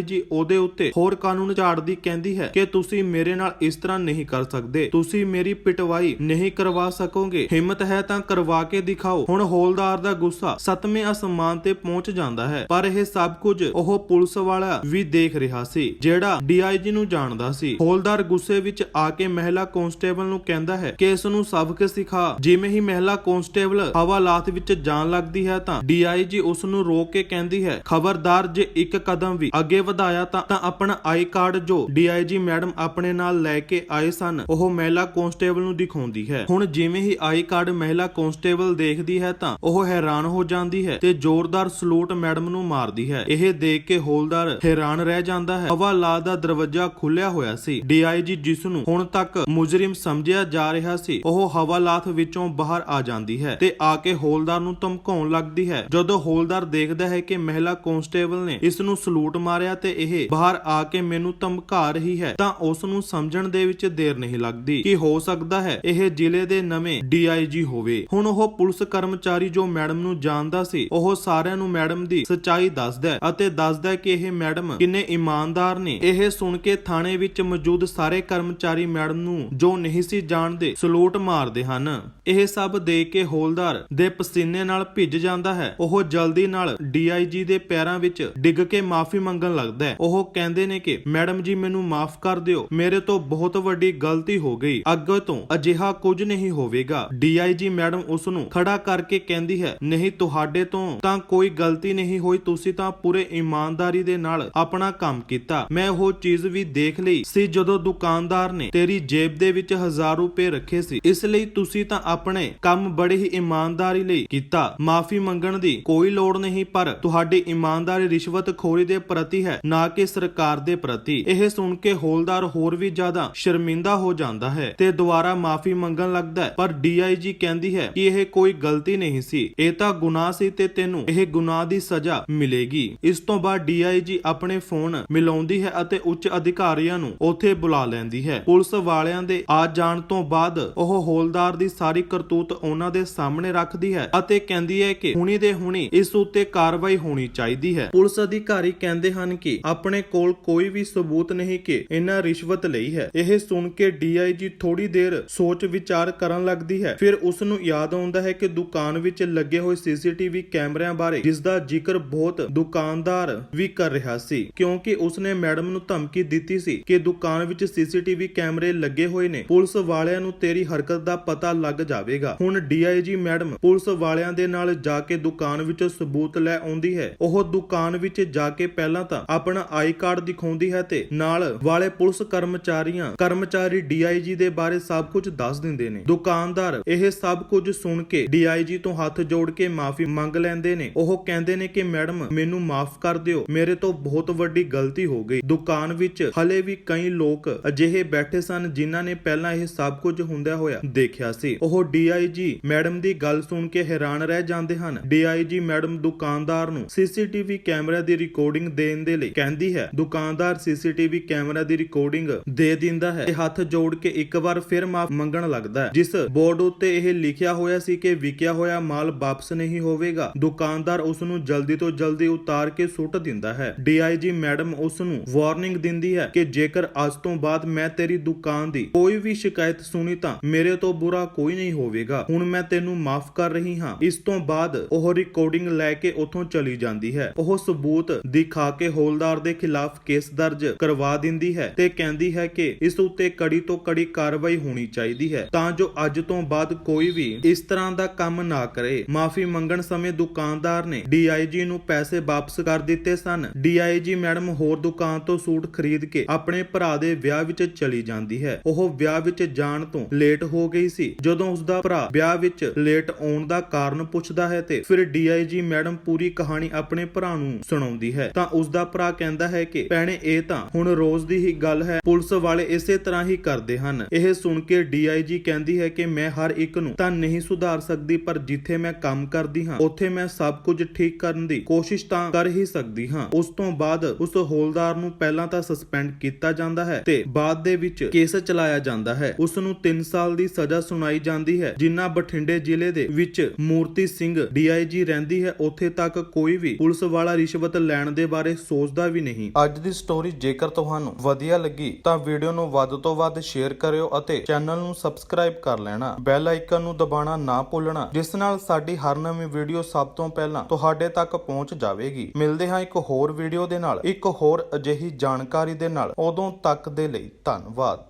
ਜੀ, ਉਹਦੇ ਉੱਤੇ ਹੋਰ ਕਾਨੂੰਨ ਝਾੜਦੀ ਕਹਿੰਦੀ ਹੈ ਕਿ ਤੁਸੀਂ ਮੇਰੇ ਨਾਲ ਇਸ ਤਰ੍ਹਾਂ ਨਹੀਂ ਕਰ ਸਕਦੇ। ਤੁਸੀਂ ਮੇਰੀ ਪਿਟਵਾਈ ਨਹੀਂ ਕਰਵਾ ਸਕੋਗੇ। ਹਿੰਮਤ ਹੈ ਤਾਂ ਕਰਵਾ ਕੇ ਦਿਖਾਓ। ਹੁਣ ਹੌਲਦਾਰ ਦਾ ਗੁੱਸਾ ਸੱਤਵੇਂ ਅਸਮਾਨ ਤੇ ਪਹੁੰਚ ਜਾਂਦਾ ਹੈ। ਪਰ ਇਹ ਸਭ ਕੁਝ ਉਹ ਪੁਲਿਸ ਵਾਲਾ ਵੀ ਦੇਖ ਰਿਹਾ ਸੀ, ਜਿਹੜਾ ਡੀਆਈਜੀ ਨੂੰ ਜਾਣਦਾ ਸੀ। ਹੌਲਦਾਰ ਗੁੱਸੇ ਵਿੱਚ ਆ ਕੇ ਮਹਿਲਾ ਕਨਸਟੇਬਲ ਨੂੰ ਕਹਿੰਦਾ ਹੈ ਕਿ ਇਸ ਨੂੰ ਸਬਕ ਸਿਖਾ। ਜਿਵੇਂ ਹੀ ਮਹਿਲਾ ਕਨਸਟੇਬਲ ਹਵਾਲਾਤ ਵਿੱਚ ਜਾਣ ਲੱਗਦੀ ਹੈ ਤਾਂ ਡੀਆਈਜੀ ਉਸ ਨੂੰ ਰੋਕ ਕੇ ਕਹਿੰਦੀ ਹੈ, ਖਬਰਦਾਰ, ਜੇ ਇੱਕ ਕਦਮ ਵੀ ਅੱਗੇ ਵਧਾਇਆ ਤਾਂ ਤਾਂ ਆਪਣਾ ਆਈ ਕਾਰਡ ਜੋ ਡੀਆਈਜੀ ਮੈਡਮ ਆਪਣੇ ਨਾਲ ਲੈ ਕੇ ਆਏ ਸਨ, ਉਹ ਮਹਿਲਾ ਕਨਸਟੇਬਲ ਨੂੰ ਦਿਖਾਉਂਦੀ ਹੈ। ਹੁਣ ਜਿਵੇਂ ਹੀ ਆਈ ਕਾਰਡ ਮਹਿਲਾ ਕਨਸਟੇਬਲ ਦੇਖਦੀ ਹੈ ਤਾਂ ਉਹ ਹੈਰਾਨ ਹੋ ਜਾਂਦੀ ਹੈ ਤੇ ਜ਼ੋਰਦਾਰ ਸਲੂਟ ਮੈਡਮ ਨੂੰ ਮਾਰਦੀ ਹੈ। ਇਹ ਦੇਖ ਕੇ ਹੌਲਦਾਰ ਹੈਰਾਨ ਰਹਿ ਜਾਂਦਾ ਹੈ। ਹਵਾਲਾਤ ਦਾ ਦਰਵਾਜ਼ਾ ਖੁੱਲਿਆ ਹੋਇਆ ਸੀ। ਡੀਆਈਜੀ ਜਿਸ ਨੂੰ ਹੁਣ ਤੱਕ ਮੁਜਰਮ ਸਮਝਿਆ ਜਾ ਰਿਹਾ ਸੀ, ਉਹ ਹਵਾਲਾਤ ਵਿੱਚੋਂ ਬਾਹਰ ਆ ਜਾਂਦੀ ਹੈ ਤੇ ਆ ਕੇ ਹੌਲਦਾਰ ਨੂੰ ਧਮਕਾਉਣ ਲੱਗਦੀ ਹੈ। ਜਦੋਂ ਹੌਲਦਾਰ ਦੇਖਦਾ ਹੈ ਕਿ ਮਹਿਲਾ ਕਨਸਟੇਬਲ ਨੇ ਇਸ ਨੂੰ ਸਲੂਟ ਮਾਰਿਆ ਤੇ ਇਹ ਬਾਹਰ ਆ ਕੇ ਮੈਨੂੰ ਧਮਕਾ ਰਹੀ ਹੈ, ਤਾਂ ਉਸ ਨੂੰ ਸਮਝਣ ਦੇ ਵਿੱਚ ਦੇਰ ਨਹੀਂ ਲੱਗਦੀ। ਕਿ ਹੋ ਸਕਦਾ ਹੈ? ਇਹ ਜ਼ਿਲ੍ਹੇ ਦੇ ਨਵੇਂ ਡੀਆਈਜੀ ਹੋਵੇ। ਹੁਣ ਉਹ ਪੁਲਿਸ ਕਰਮਚਾਰੀ ਜੋ ਮੈਡਮ ਨੂੰ ਜਾਣਦਾ ਸੀ, ਉਹ ਸਾਰਿਆਂ ਨੂੰ ਮੈਡਮ ਦੀ ਸਚਾਈ ਦੱਸਦਾ ਹੈ ਅਤੇ ਦੱਸਦਾ ਹੈ ਕਿ ਇਹ ਮੈਡਮ ਕਿੰਨੇ ਇਮਾਨਦਾਰ ਨੇ। ਇਹ ਸੁਣ ਕੇ ਥਾਣੇ ਵਿੱਚ ਮੌਜੂਦ ਸਾਰੇ ਕਰਮਚਾਰੀ ਮੈਡਮ ਨੂੰ ਜੋ ਨਹੀਂ ਸੀ ਜਾਣਦੇ, ਸਲੂਟ ਮਾਰਦੇ ਹਨ। ਇਹ ਸਭ ਦੇਖ ਕੇ ਹੌਲਦਾਰ ਦੇ ਪਸੀਨੇ ਨਾਲ ਭਿੱਜ ਜਾਂਦਾ ਹੈ। ਉਹ ਜਲਦੀ ਨਾਲ ਡੀਆਈਜੀ ਦੇ ਪੈਰਾਂ ਵਿੱਚ ਡਿੱਗ ਕੇ ਮਾਫੀ ਮੰਗਣ ਲੱਗਦਾ ਹੈ। ਉਹ ਕਹਿੰਦੇ ਨੇ ਕਿ, ਮੈਡਮ ਜੀ, ਮੈਨੂੰ ਮਾਫ ਕਰ ਦਿਓ। ਮੇਰੇ ਤੋਂ ਬਹੁਤ ਵੱਡੀ ਗਲਤੀ ਹੋ ਗਈ। ਅੱਗੇ ਤੋਂ ਅਜਿਹਾ ਕੁਝ ਨਹੀਂ ਹੋਵੇਗਾ। ਡੀਆਈਜੀ ਮੈਡਮ ਉਸ ਨੂੰ ਖੜਾ ਕਰਕੇ ਕਹਿੰਦੀ ਹੈ, ਨਹੀਂ, ਤੁਹਾਡੇ ਤੋਂ ਤਾਂ ਕੋਈ ਗਲਤੀ ਨਹੀਂ ਹੋਈ। ਤੁਸੀਂ ਤਾਂ ਪੂਰੇ ਇਮਾਨਦਾਰੀ ਦੇ ਨਾਲ ਆਪਣਾ ਕੰਮ ਕੀਤਾ। ਮੈਂ ਉਹ ਚੀਜ਼ ਵੀ ਦੇਖ ਲਈ ਸੀ ਜਦੋਂ ਦੁਕਾਨਦਾਰ ਨੇ ਤੇਰੀ ਜੇਬ ਦੇ ਵਿੱਚ 1000 ਰੁਪਏ ਰੱਖੇ ਸੀ। ਇਸ ਲਈ ਤੁਸੀਂ ਤਾਂ ਆਪਣੇ ਕੰਮ ਬੜੇ ਹੀ ਇਮਾਨਦਾਰੀ ਲਈ ਕੀਤਾ। ਮਾਫੀ ਮੰਗਣ ਦੀ ਕੋਈ ਲੋੜ ਨਹੀਂ, ਪਰ ਤੁਹਾਡੀ ਇਮਾਨਦਾਰੀ ਰਿਸ਼ਵਤਖੋਰੀ ਦੇ ਪ੍ਰਤੀ ਹੈ। ਨਾ ਕਿ ਸਰਕਾਰ ਦੇ ਪ੍ਰਤੀ। ਇਹ ਸੁਣ ਕੇ ਹੌਲਦਾਰ ਹੋਰ ਵੀ ਜ਼ਿਆਦਾ ਸ਼ਰਮਿੰਦਾ ਹੋ ਜਾਂਦਾ ਹੈ ਤੇ ਦੁਬਾਰਾ ਮਾਫੀ ਮੰਗਣ ਲੱਗਦਾ ਹੈ। ਪਰ ਡੀਆਈਜੀ ਕਹਿੰਦੀ ਹੈ ਕਿ ਇਹ ਕੋਈ ਗਲਤੀ ਨਹੀਂ ਸੀ। ਇਹ ਤਾਂ ਗੁਨਾਹ ਸੀ ਤੇ ਤੈਨੂੰ ਇਹ ਗੁਨਾਹ ਦੀ ਸਜ਼ਾ ਮਿਲੇਗੀ। ਇਸ ਤੋਂ ਬਾਅਦ ਡੀਆਈਜੀ ਆਪਣੇ ਫੋਨ ਮਿਲਾਉਂਦੀ ਹੈ ਅਤੇ ਉੱਚ ਅਧਿਕਾਰੀਆਂ ਨੂੰ ਉੱਥੇ ਬੁਲਾ ਲੈਂਦੀ ਹੈ। ਪੁਲਿਸ ਵਾਲਿਆਂ ਦੇ ਆ ਜਾਣ ਤੋਂ ਬਾਅਦ ਉਹ ਹੌਲਦਾਰ ਦੀ ਸਾਰੀ ਕਰਤੂਤ ਉਹਨਾਂ ਦੇ ਸਾਹਮਣੇ ਰੱਖਦੀ ਹੈ ਅਤੇ ਕਹਿੰਦੀ ਹੈ ਕਿ ਹੁਣੀ ਦੇ ਹੁਣੀ ਇਸ ਉੱਤੇ ਕਾਰਵਾਈ ਹੋਣੀ ਚਾਹੀਦੀ ਹੈ। ਪੁਲਿਸ ਅਧਿਕਾਰੀ ਕਹਿੰਦੇ ਹਨ ਕਿ ਆਪਣੇ ਕੋਲ ਕੋਈ ਵੀ ਸਬੂਤ ਨਹੀਂ ਕਿ ਇਹਨਾਂ ਰਿਸ਼ਵਤ ਲਈ ਹੈ। ਇਹ ਸੁਣ ਕੇ ਡੀਆਈਜੀ ਥੋੜੀ ਦੇਰ ਸੋਚ ਵਿਚਾਰ ਕਰਨ ਲੱਗਦੀ ਹੈ। ਫਿਰ ਉਸ ਨੂੰ ਯਾਦ ਆਉਂਦਾ ਹੈ ਕਿ ਦੁਕਾਨ ਵਿੱਚ ਲੱਗੇ ਹੋਏ ਸੀਸੀਟੀਵੀ ਕੈਮਰਿਆਂ ਬਾਰੇ ਜਿਸ ਦਾ ਜ਼ਿਕਰ ਬਹੁਤ ਦੁਕਾਨਦਾਰ ਵੀ ਕਰ ਰਿਹਾ ਸੀ। ਕਿਉਂਕਿ ਉਸਨੇ ਮੈਡਮ ਨੂੰ ਧਮਕੀ ਦਿੱਤੀ ਸੀ ਕਿ ਦੁਕਾਨ ਵਿੱਚ ਸੀਸੀਟੀਵੀ ਕੈਮਰੇ ਲੱਗੇ ਹੋਏ ਨੇ। ਪੁਲਿਸ ਵਾਲਿਆਂ ਨੂੰ ਤੇਰੀ ਹਰਕਤ ਦਾ ਪਤਾ ਲੱਗ ਜਾਵੇਗਾ। ਹੁਣ ਡੀਆਈਜੀ ਮੈਡਮ ਪੁਲਿਸ ਵਾਲਿਆਂ ਦੇ ਨਾਲ ਜਾ ਕੇ ਦੁਕਾਨ ਵਿੱਚੋਂ ਸਬੂਤ ਲੈ ਆਉਂਦੀ ਹੈ। ਉਹ ਦੁਕਾਨ ਵਿੱਚ ਜਾ ਕੇ ਪਹਿਲਾਂ ਤਾਂ ਆਪਣਾ ਆਈ ਕਾਰਡ ਦਿਖਾਉਂਦੀ ਹੈ ਤੇ ਨਾਲ ਵਾਲੇ ਪੁਲਿਸ ਕਰਮਚਾਰੀਆਂ, ਕਰਮਚਾਰੀ ਡੀਆਈਜੀ ਦੇ ਬਾਰੇ ਸਭ ਕੁਝ ਦੱਸ ਦਿੰਦੇ ਨੇ। ਦੁਕਾਨਦਾਰ ਇਹ ਸਭ ਕੁਝ ਸੁਣ ਕੇ ਡੀਆਈਜੀ ਤੋਂ ਹੱਥ ਜੋੜ ਕੇ ਮਾਫੀ ਮੰਗ ਲੈਂਦੇ ਨੇ। ਉਹ ਕਹਿੰਦੇ ਨੇ ਕਿ, ਮੈਡਮ, ਮੈਨੂੰ ਮਾਫ ਕਰ ਦਿਓ। ਮੇਰੇ ਤੋਂ ਬਹੁਤ ਵੱਡੀ ਗਲਤੀ ਹੋ ਗਈ। ਦੁਕਾਨ ਵਿੱਚ ਹਲੇ ਵੀ ਕਈ ਲੋਕ ਅਜਿਹੇ ਬੈਠੇ ਸਨ ਜਿਨ੍ਹਾਂ ਨੇ ਪਹਿਲਾਂ ਇਹ ਸਭ ਕੁਝ ਹੁੰਦਾ ਹੋਇਆ ਦੇਖਿਆ ਸੀ। ਉਹ ਡੀਆਈਜੀ ਮੈਡਮ ਦੀ ਗੱਲ ਸੁਣ ਕੇ ਹੈਰਾਨ ਰਹਿ ਜਾਂਦੇ ਹਨ। ਡੀਆਈਜੀ ਮੈਡਮ ਦੁਕਾਨਦਾਰ ਨੂੰ ਸੀਸੀਟੀਵੀ ਕੈਮਰਾ ਦੀ ਰਿਕਾਰਡਿੰਗ ਦੇਣ ਦੇ ਲਈ ਕਹਿੰਦੀ ਹੈ। ਦੁਕਾਨਦਾਰ ਸੀਸੀਟੀਵੀ ਕੈਮਰਾ ਦੀ ਰਿਕਾਰਡਿੰਗ ਦੇ ਦਿੰਦਾ ਹੈ ਤੇ ਹੱਥ ਜੋੜ ਕੇ ਇੱਕ ਵਾਰ ਫਿਰ ਮਾਫ ਮੰਗਣ ਲੱਗਦਾ ਹੈ, ਜਿਸ ਬੋਰਡ ਉੱਤੇ ਇਹ ਲਿਖਿਆ ਹੋਇਆ ਸੀ ਕਿ ਵਿਕਿਆ ਹੋਇਆ ਮਾਲ ਵਾਪਸ ਨਹੀਂ ਹੋਵੇਗਾ। ਦੁਕਾਨਦਾਰ ਉਸ ਨੂੰ ਜਲਦੀ ਤੋਂ ਜਲਦੀ ਉਤਾਰ ਕੇ ਸੁੱਟ ਦਿੰਦਾ ਹੈ। ਡੀਆਈਜੀ ਮੈਡਮ ਉਸ ਨੂੰ ਵਾਰਨਿੰਗ ਦਿੰਦੀ ਹੈ ਕਿ ਜੇਕਰ ਅੱਜ ਤੋਂ ਬਾਅਦ ਮੈਂ ਤੇਰੀ ਦੁਕਾਨ ਦੀ ਕੋਈ ਵੀ ਸ਼ਿਕਾਇਤ ਸੁਣੀ ਤਾਂ ਮੇਰੇ ਤੋਂ ਬੁਰਾ ਕੋਈ ਨਹੀਂ ਹੋਵੇਗਾ। ਹੁਣ ਮੈਂ ਤੈਨੂੰ ਮਾਫ ਕਰ ਰਹੀ ਹਾਂ। ਇਸ ਤੋਂ ਬਾਅਦ ਉਹ ਰਿਕਾਰਡਿੰਗ ਲੈ ਕੇ ਉੱਥੋਂ ਚਲੀ ਜਾਂਦੀ ਹੈ। ਉਹ ਸਬੂਤ ਦਿਖਾ ਕੇ ਹੋਲ ਹੌਲਦਾਰ ਦੇ ਖਿਲਾਫ ਕੇਸ ਦਰਜ ਕਰਵਾ ਦਿੰਦੀ ਹੈ ਤੇ ਕਹਿੰਦੀ ਹੈ ਕਿ ਇਸ ਉੱਤੇ ਕੜੀ ਤੋਂ ਕੜੀ ਕਾਰਵਾਈ ਹੋਣੀ ਚਾਹੀਦੀ ਹੈ, ਤਾਂ ਜੋ ਅੱਜ ਤੋਂ ਬਾਅਦ ਕੋਈ ਵੀ ਇਸ ਤਰ੍ਹਾਂ ਦਾ ਕੰਮ ਨਾ ਕਰੇ। ਮਾਫੀ ਮੰਗਣ ਸਮੇਂ ਦੁਕਾਨਦਾਰ ਨੇ ਡੀਆਈਜੀ ਨੂੰ ਪੈਸੇ ਵਾਪਸ ਕਰ ਦਿੱਤੇ ਸਨ। ਡੀਆਈਜੀ ਮੈਡਮ ਹੋਰ ਦੁਕਾਨ ਤੋਂ ਸੂਟ ਖਰੀਦ ਕੇ ਆਪਣੇ ਭਰਾ ਦੇ ਵਿਆਹ ਵਿੱਚ ਚਲੀ ਜਾਂਦੀ ਹੈ। ਉਹ ਵਿਆਹ ਵਿੱਚ ਜਾਣ ਤੋਂ ਲੇਟ ਹੋ ਗਈ ਸੀ। ਜਦੋਂ ਉਸ ਦਾ ਭਰਾ ਵਿਆਹ ਵਿੱਚ ਲੇਟ ਆਉਣ ਦਾ ਕਾਰਨ ਪੁੱਛਦਾ ਹੈ ਤੇ ਫਿਰ ਡੀਆਈਜੀ ਮੈਡਮ ਪੂਰੀ ਕਹਾਣੀ ਆਪਣੇ ਭਰਾ ਨੂੰ ਸੁਣਾਉਂਦੀ ਹੈ, ਤਾਂ ਉਸ ਦਾ ਭਰਾ ਕਹਿੰਦਾ ਹੈ ਕਿ ਭੈਣੇ, ਇਹ ਤਾਂ ਹੁਣ ਰੋਜ਼ ਦੀ ਹੀ ਗੱਲ ਹੈ, ਪੁਲਿਸ ਵਾਲੇ ਇਸੇ ਤਰ੍ਹਾਂ ਹੀ ਕਰਦੇ ਹਨ। ਇਹ ਸੁਣ ਕੇ ਡੀਆਈਜੀ ਕਹਿੰਦੀ ਹੈ ਕਿ ਮੈਂ ਹਰ ਇੱਕ ਨੂੰ ਤਾਂ ਨਹੀਂ ਸੁਧਾਰ ਸਕਦੀ, ਪਰ ਜਿੱਥੇ ਮੈਂ ਕੰਮ ਕਰਦੀ ਹਾਂ, ਉੱਥੇ ਮੈਂ ਸਭ ਕੁਝ ਠੀਕ ਕਰਨ ਦੀ ਕੋਸ਼ਿਸ਼ ਤਾਂ ਕਰ ਹੀ ਸਕਦੀ ਹਾਂ। ਉਸ ਤੋਂ ਬਾਅਦ ਉਸ ਹੌਲਦਾਰ ਨੂੰ ਪਹਿਲਾਂ ਤਾਂ ਸਸਪੈਂਡ ਕੀਤਾ ਜਾਂਦਾ ਹੈ ਤੇ ਬਾਅਦ ਦੇ ਵਿੱਚ ਕੇਸ ਚਲਾਇਆ ਜਾਂਦਾ ਹੈ। ਉਸ ਨੂੰ 3 ਸਾਲ ਦੀ ਸਜ਼ਾ ਸੁਣਾਈ ਜਾਂਦੀ ਹੈ, ਜਿੰਨਾ ਬਠਿੰਡੇ ਜ਼ਿਲ੍ਹੇ ਦੇ ਵਿੱਚ ਮੂਰਤੀ ਸਿੰਘ ਡੀਆਈਜੀ ਰਹਿੰਦੀ ਹੈ, ਉੱਥੇ ਤੱਕ ਕੋਈ ਵੀ ਪੁਲਿਸ ਵਾਲਾ ਰਿਸ਼ਵਤ ਲੈਣ ਦੇ ਬਾਰੇ ਸੋਚਦਾ ਵੀ ਨਹੀਂ। ਅੱਜ ਦੀ ਸਟੋਰੀ ਜੇਕਰ ਤੁਹਾਨੂੰ ਵਧੀਆ ਲੱਗੀ, ਤਾਂ ਵੀਡੀਓ ਨੂੰ ਵੱਧ ਤੋਂ ਵੱਧ ਸ਼ੇਅਰ ਕਰਿਓ ਅਤੇ ਚੈਨਲ ਨੂੰ ਸਬਸਕ੍ਰਾਈਬ ਕਰ ਲੈਣਾ। ਬੈਲ ਆਈਕਨ ਨੂੰ ਦਬਾਉਣਾ ਨਾ ਭੁੱਲਣਾ, ਜਿਸ ਨਾਲ ਸਾਡੀ ਹਰ ਨਵੀਂ ਵੀਡੀਓ ਸਭ ਤੋਂ ਪਹਿਲਾਂ ਤੁਹਾਡੇ ਤੱਕ ਪਹੁੰਚ ਜਾਵੇਗੀ। ਮਿਲਦੇ ਹਾਂ ਇੱਕ ਹੋਰ ਵੀਡੀਓ ਦੇ ਨਾਲ। ਇੱਕ ਹੋਰ ਅਜਿਹੀ ਜਾਣਕਾਰੀ ਦੇ ਨਾਲ। ਉਦੋਂ ਤੱਕ ਦੇ ਲਈ ਧੰਨਵਾਦ।